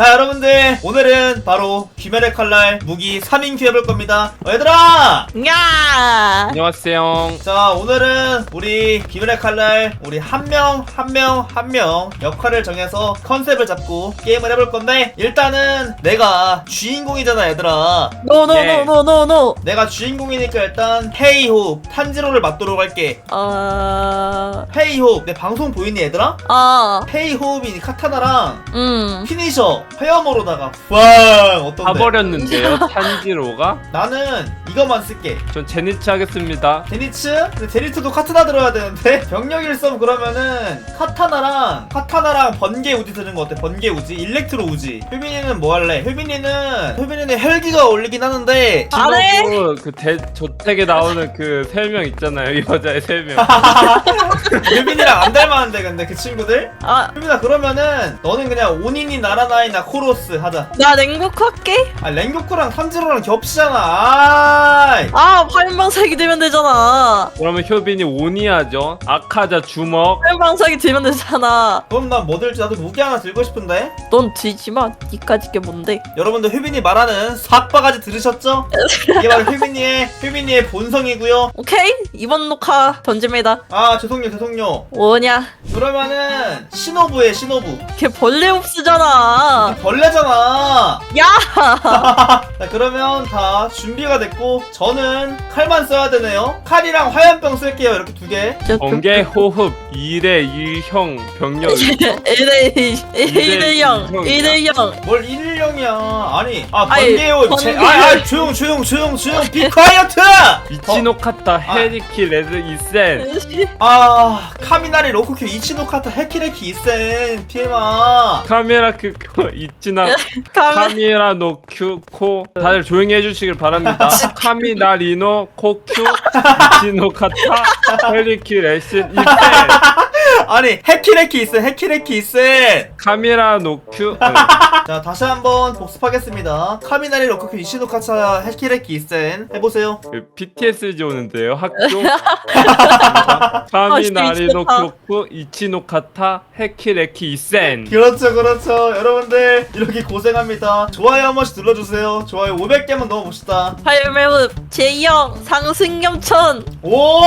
자 여러분들 오늘은 바로 귀멸의 칼날 무기 3인 큐 해볼 겁니다 어, 얘들아 야! 안녕하세요. 자 오늘은 우리 귀멸의 칼날 우리 한 명 한 명 한 명 역할을 정해서 컨셉을 잡고 게임을 해볼 건데 일단은 내가 주인공이잖아 얘들아 노노노노노노. 내가 주인공이니까 일단 헤이호 탄지로를 맞도록 할게 어. 헤이호 내 방송 보이니 얘들아? 아. 헤이호흡이 카타나랑 음. 피니셔 화염으로다가 왕 어떤데? 가버렸는데요, 탄지로가? 나는 이거만 쓸게 전 제니츠 하겠습니다. 제니츠? 근데 제니츠도 카타나 들어야 되는데 병력 일섬 그러면은 카타나랑 카타나랑 번개 우지 드는 거 어때? 번개 우지? 일렉트로 우지 효빈이는 뭐 할래? 효빈이는 효빈이는 헬기가 올리긴 하는데 안 해. 친구 그 대, 저택에 나오는 그 세 명 있잖아요. 여자의 세 명. 효빈이랑 안 닮았는데 근데 그 친구들? 아, 효빈아 그러면은 너는 그냥 오니니 나라나 이나 코로스 하자 나 냉국 할게. 아 랭교쿠랑 삼지로랑 겹치잖아 아 아, 화염방사기 들면 되잖아. 그러면 효빈이 오니하죠. 아카자 주먹. 화염방사기 들면 되잖아. 그럼 난 뭐 들지 나도 무기 하나 들고 싶은데 넌 뒤지마. 니까지 게 뭔데? 여러분들 효빈이 말하는 삭바가지 들으셨죠? 이게 바로 효빈이의 효빈이의 본성이고요 오케이. 이번 녹화 던집니다. 아 죄송해요 죄송해요 뭐냐? 그러면은 신호부에 신호부 걔 벌레 흡수잖아. 벌레잖아 야! 자 그러면 다 준비가 됐고 저는 칼만 써야 되네요 칼이랑 화염병 쓸게요 이렇게 두 개 번개 호흡 2대 1형 병력. 1대 1대 0. 1대 0. 뭘 1일령이야 아니 아 아니, 번개요 제, 번개. 아, 아 조용 조용 조용 조용 비콰이어트 이치노 카타 헤리키 레드 이센. 아 카미나리 로코큐 이치노카타 해키레키 이센 피에마 카메라 크코 가면 카미라 노큐 코. 다들 조용히 해주시길 바랍니다. 카미나 리노 코큐. 이치노 카타 헤리키 레슨 이센 아니 해키레키 이센 해키레키 이센 카미라 노큐? 응. 자 다시 한번 복습하겠습니다. 카미나리 로코큐 이치노카타 해키레키 이센 해보세요. 그 BTSG 오는데요 학교? 아, 카미나리노 미치겠다. 큐쿠 이치노카타 헤키레키 이센 그렇죠 그렇죠. 여러분들 이렇게 고생합니다. 좋아요 한 번씩 눌러주세요. 좋아요 500개만 넣어봅시다. 화염매우 제2형 상승염천. 오!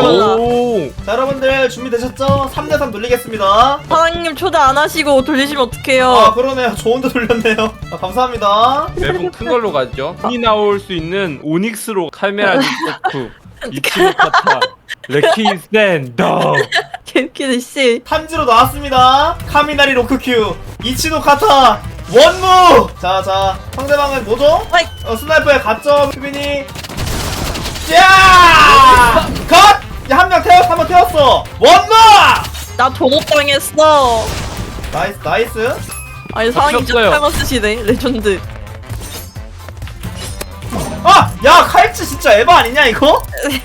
오! 자 여러분들 준비 되셨죠? 3대3 돌리겠습니다. 사장님 초대 안 하시고 돌리시면 어떡해요? 아 그러네요. 좋은데 돌렸네요. 아, 감사합니다. 매번 큰 걸로 가죠. 이 나올 수 있는 오닉스로 카메라 니코쿠 이치노카타 레키 이센 더. 개웃기네 씨. 탄지로 나왔습니다. 카미나리 로크큐 이치노 카타 원무! 자자 상대방은 뭐죠? 어, 스나이퍼에 가점 수빈이. 야! 컷! 한 명 태웠어 한 명 태웠어 원무 나 동업당했어 나이스 나이스 아니 사장님 진짜 잡혔어요. 탈만 쓰시네 레전드 아! 야 칼치 진짜 에바 아니냐 이거?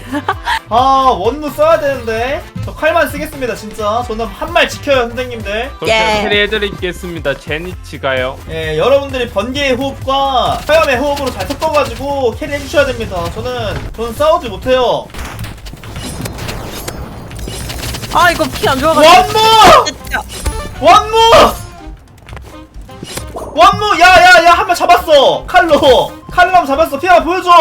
아 원무 써야 되는데 저 칼만 쓰겠습니다 진짜 저는 한 말 지켜요 선생님들 그럼 예. 제가 캐리해드리겠습니다 제니치가요 예, 여러분들이 번개의 호흡과 화염의 호흡으로 잘 섞어가지고 캐리 해주셔야 됩니다. 저는, 저는 싸우지 못해요. 아 이거 피 안 좋아가지고 원무! 진짜 원무! 원무! 야, 야, 야, 한명 잡았어! 칼로! 칼로 한번 잡았어. 피아 보여줘!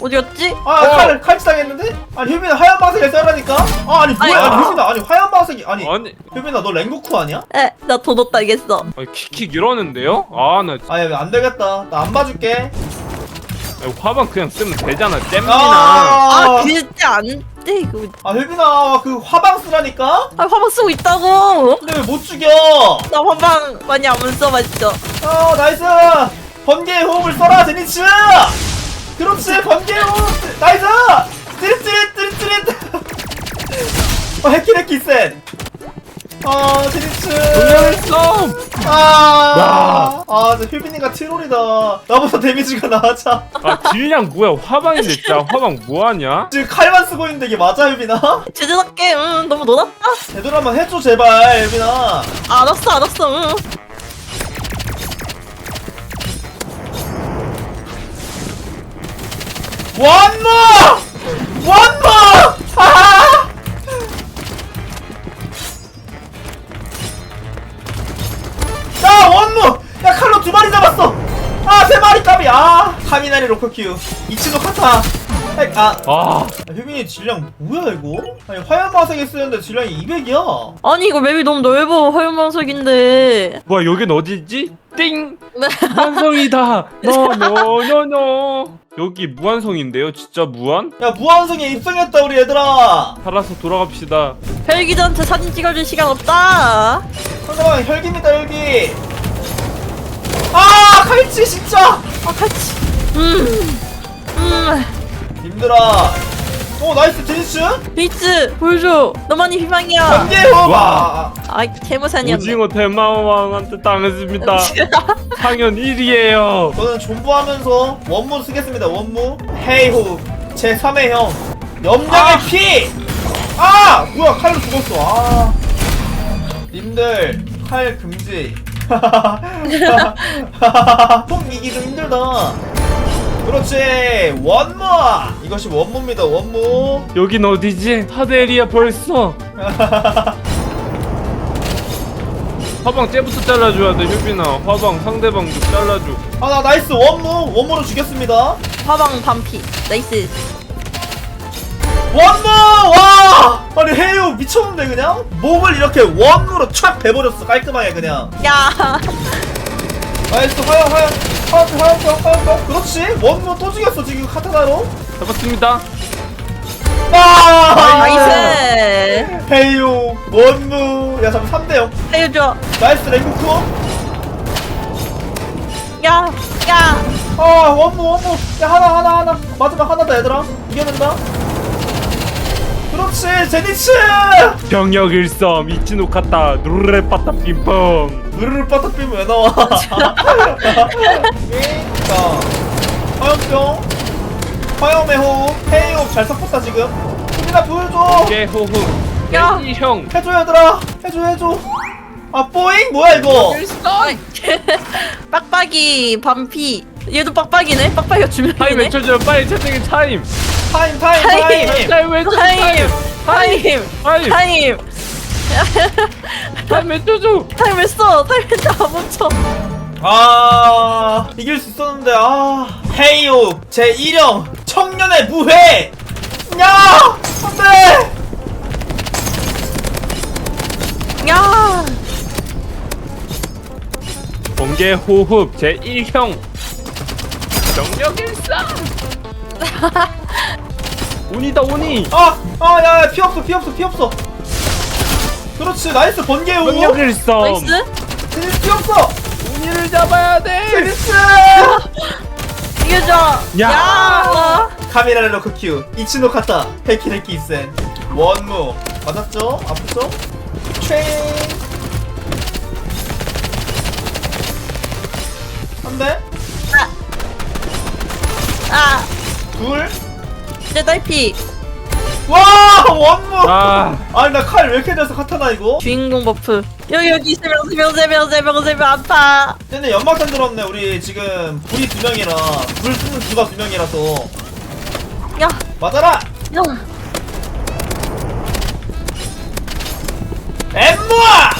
어디였지? 아, 어. 칼, 칼치 당했는데? 아니, 효빈아 화염 방석에 써라니까? 아, 아니, 뭐야. 아니, 아니, 효빈아, 아니, 화염 방석이, 아니. 아니 효빈아, 너 랭고쿠 아니야? 에나 도넛 당했어 아니, 킥킥 이러는데요? 아나 아, 야, 안 되겠다. 나 안 봐줄게. 화방 그냥 쓰면 되잖아 잼미나 아. 아, 진짜 안 돼 이거. 아, 효빈아, 그 화방 쓰라니까? 아 화방 쓰고 있다고? 근데 왜 못 죽여? 나 화방 많이 안 써봤죠 어. 나이스! 번개의 호흡을 써라 제니츠! 그렇지 번개의 호흡! 나이스! 찌릿찌릿 찌릿찌릿! 어 해키레키 센! 어, 제니츠! 분명했어 아, 아, 저 효빈이가 트롤이다. 나보다 데미지가 낮아. 아 딜량 뭐야 화방인데 진짜 화방 뭐하냐? 지금 칼만 쓰고 있는데 이게 맞아, 효빈아? 제대답게 응 너무 놀았다 제대로 한번 해줘, 제발, 효빈아. 알았어 알았어 응 원모! 원모! 하 카미나리 로커큐 이치노 카타. 핵, 아. 아. 효빈이 질량 뭐야 이거? 아니 화염화색에 쓰는데 질량이 200이야? 아니 이거 맵이 너무 넓어. 화염방석인데. 뭐야 여긴 어디지? 띵! 무한성이다. 노노노노 여기 무한성인데요? 진짜 무한? 야 무한성에 입성했다 우리 얘들아. 살아서 돌아갑시다. 헬기전트 사진 찍어줄 시간 없다. 잠깐만 혈기입니다 혈기. 아 칼치 진짜. 아 같이 음음 님들아. 오 나이스 제니스? 비츠 보여줘. 너만이 희망이야. 번개호 와. 아 개무산이었네. 오징어 대마왕한테 당했습니다. 상현 1위에요. 저는 존버하면서 원무 쓰겠습니다 원무. 헤이호 제 3의 형. 염장의 아. 피! 아! 뭐야 칼로 죽었어. 아. 님들 칼 금지. 통 이기 좀 힘들다 그렇지. 원무 이것이 원무입니다 원무 여긴 어디지? 하데리야 벌써. 화방 쟤부터 잘라줘야 돼 효빈아. 화방 상대방도 잘라줘. 아나 나이스 원무 원무로 죽였습니다. 화방 반피. 나이스. 원무 와! 아니 헤이오 미쳤는데 그냥? 몸을 이렇게 원무로 촥 베버렸어 깔끔하게 그냥. 야. 나이스 화염 화염 화염 화염 화염 화염 그렇지. 원무 또 죽였어 지금 카타나로. 잡았습니다. 아 나이스! 헤이오 원무. 야 잠깐 3대0 살려줘 나이스 랭구쿠 야야. 아 원무 원무. 야 하나 하나 하나. 마지막 하나다 얘들아. 이겨낸다 그렇지 제니츠 병력 일섬 이치노 카타 누르레 빠따 빔뽕 으르르 빠딱빔 왜 나와? 자 화염병. 화염의 호흡. 헤이 호흡 잘 섞었다 지금. 수빈아 보여줘! 개호흡. 야. 대지형. 해줘 얘들아. 해줘 해줘. 아 뽀잉? 뭐야 이거? 빡빡이 반피. 얘도 빡빡이네? 빡빡이가 타임 주명이네? 외쳐줘 빨리 채팅에 타임 타임 타임 타임. 타임. 타임 외쳐 타임. 타임. 타임. 타임. 타임. 타임. 외쳐줘 타임 했어 타임 했다 멈춰. 아 이길 수 있었는데 아. 헤이 호흡 제 1형 청년의 무회! 야! 안돼! 야! 번개 호흡 제 1형. 병력 일섬 온이다 온이. 아 아 야 야 피 없어 피 없어 피 없어. 그렇지 나이스 번개 호흡 병력 일섬 나이스. 제니스 피 없어. 온이를 잡아야 돼. 제니스. 이겨줘. 야. 야. 카메라를 넣고 큐 이치노 카타. 헤키레키 이센. 원무 맞았죠? 아프죠? 촤잉. 한대? 아. 둘 내 딸피. 와 원무 아. 아니 나 칼 왜 이렇게 돼서 카타나 이거? 주인공 버프. 여기 여기 세명 세명 세명 세명 세명 아파. 근데 연막탄 들었네 우리 지금. 불이 두 명이라. 불 쓰는 수가 두 명이라서. 야. 맞아라! 야. 엠마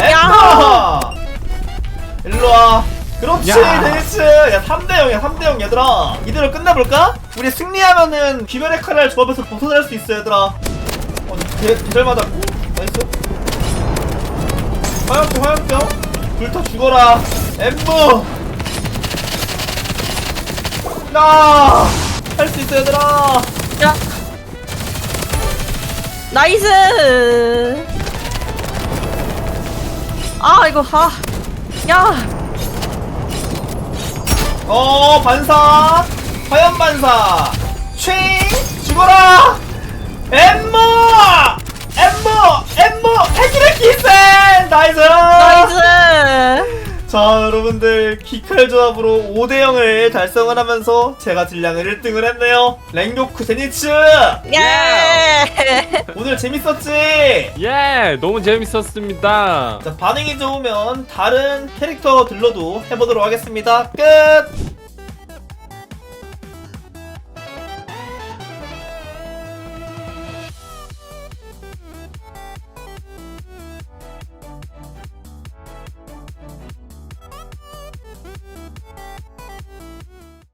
엠마 일로 와 그렇지 야. 데니스 야 3대0이야 3대0 얘들아 이대로 끝내볼까? 우리 승리하면은 귀멸의 칼날 조합에서 벗어날 수 있어 얘들아 어, 개, 개잘 맞았고 나이스 화염병 화염병 불타 죽어라 엠무 나할 수 있어 얘들아 야. 나이스. 아 이거 아. 야. 어 반사. 화염 반사. 촤 죽어라. 엠모! 엠모 엠모 해키레키센 나이스 나이스. 자 여러분들 기칼 조합으로 5대0을 달성을 하면서 제가 딜량을 1등을 했네요 랭교크 제니츠 예. 오늘 재밌었지? 예, 너무 재밌었습니다. 자 반응이 좋으면 다른 캐릭터들로도 해보도록 하겠습니다 끝